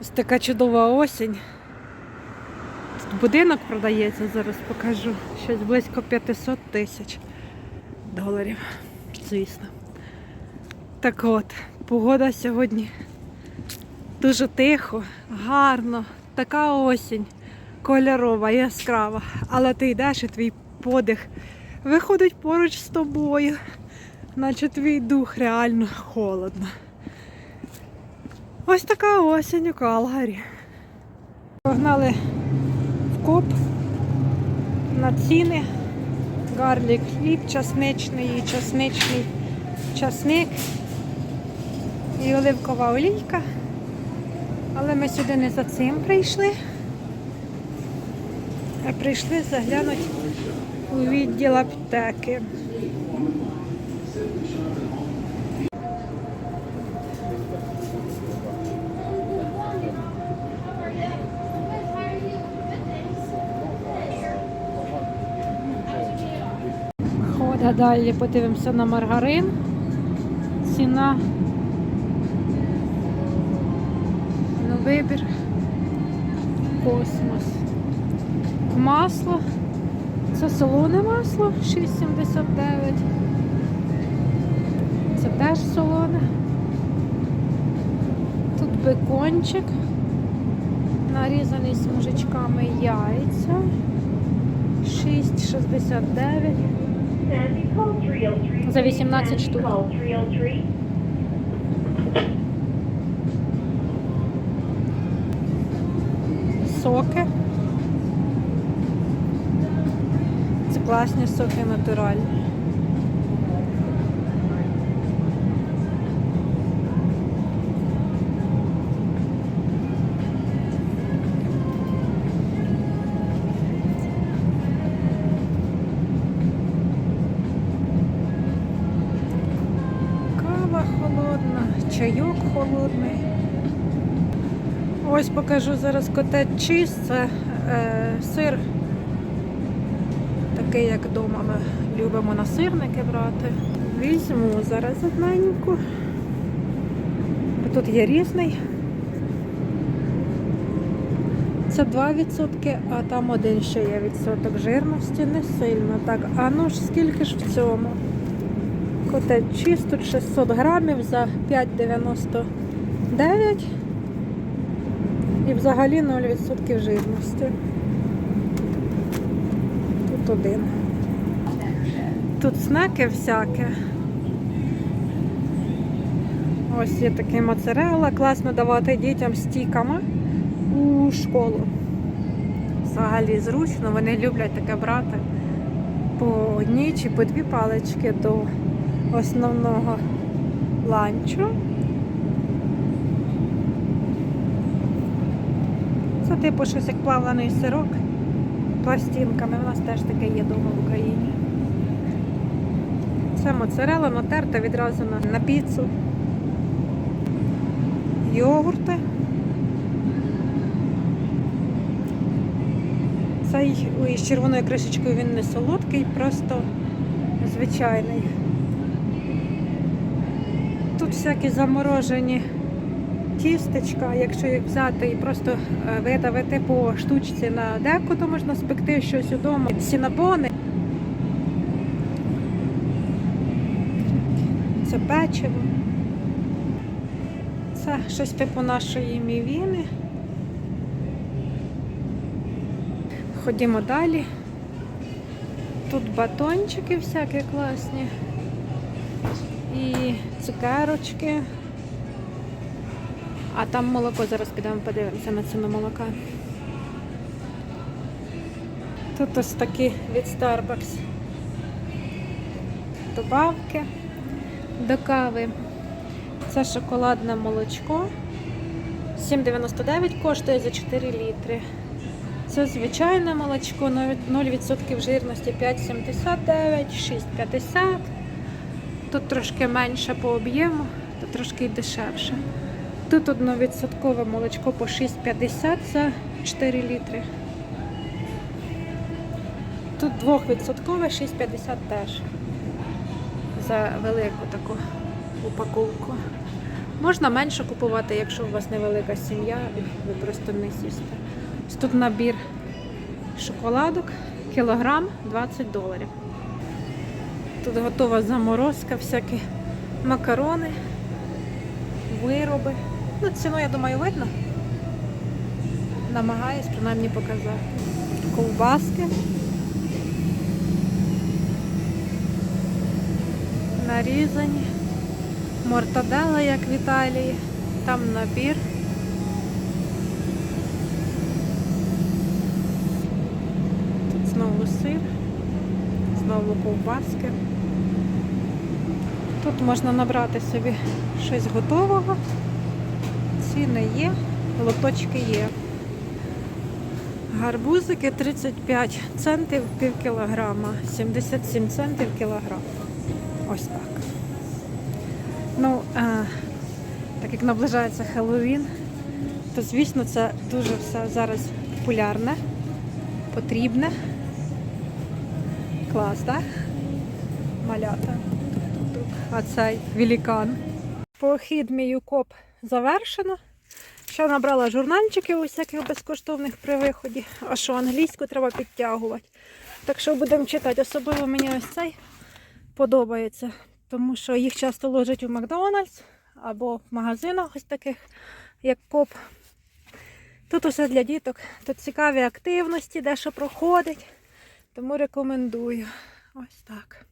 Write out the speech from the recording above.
Ось така чудова осінь. Тут будинок продається, зараз покажу. Щось близько 500 тисяч доларів, звісно. Так от, погода сьогодні дуже тихо, гарно, така осінь, кольорова, яскрава. Але ти йдеш і твій подих виходить поруч з тобою, наче твій дух реально холодно. Ось така осінь у Калгарі. Погнали в коп на ціни. Гарлік хліб, часничний, часничний часник і оливкова олійка. Але ми сюди не за цим прийшли, а прийшли заглянути у відділ аптеки. Далі, подивимося на маргарин. Ціна. Ну, вибір. Космос. Масло. Це солоне масло 6,79. Це теж солоне. Тут бекончик. Нарізаний смужечками яйця. 6,69. За 18 штук. Соки. Це класні соки натуральні. Чайок холодний. Ось покажу зараз котет чиз. Е, сир. Такий, як вдома ми любимо на сирники брати. Візьму зараз одненьку. Тут є різний. Це 2%, а там один ще є відсоток жирності, не сильно. Так, а ну ж скільки ж в цьому? Котет чиз, тут 600 грамів за 5,99 і взагалі 0% жирності. Тут один. Тут снеки всяке. Ось є такий моцарелла, класно давати дітям стіками у школу. Взагалі зручно, вони люблять таке брати по одній чи по дві палички до основного ланчу. Це типу щось як плавлений сирок пластинками. У нас теж таке є вдома в Україні. Це моцарела натерта відразу на, на піцу. Йогурти. Цей ой, з червоною кришечкою він не солодкий, просто звичайний. Тут всякі заморожені тістечка, якщо їх взяти і просто е, видавити по штучці на деку, то можна спекти щось удома. Сінабони. Це печиво. Це щось типу нашої мівіни. Ходімо далі. Тут батончики всякі класні. Цукерочки. А там молоко, зараз підемо подивимося на ціну молока. Тут ось такі від Starbucks. Добавки до кави. Це шоколадне молочко. 7,99 коштує за 4 літри. Це звичайне молочко, 0% жирності 5,79, 6,50. Тут трошки менше по об'єму, тут трошки дешевше. Тут одновідсоткове молочко по 6,50 за 4 літри. Тут двохвідсоткове 6,50 теж. За велику таку упаковку. Можна менше купувати, якщо у вас невелика сім'я, ви просто не сісте. Тут набір шоколадок, кілограм 20 доларів. Тут готова заморозка, всякі макарони, вироби. Ну, ціну, я думаю, видно. Намагаюсь принаймні показати. Ковбаски. Нарізані. Мортадела, як в Італії. Там набір. Тут знову сир, знову ковбаски. Тут можна набрати собі щось готового. Ціни є, лоточки є. Гарбузики 35 центів пів кілограма, 77 центів кілограм. Ось так. Ну, е, так як наближається Хеллоуін, то звісно це дуже все зараз популярне, потрібне. Клас, так? Малята. А цей великан. Похід мій коп завершено. Ще набрала журнальчиків усяких безкоштовних при виході. А що англійську треба підтягувати. Так що будемо читати. Особливо мені ось цей подобається, тому що їх часто ложать у Макдональдс або в магазинах ось таких, як коп. Тут усе для діток. Тут цікаві активності, де що проходить. Тому рекомендую. Ось так.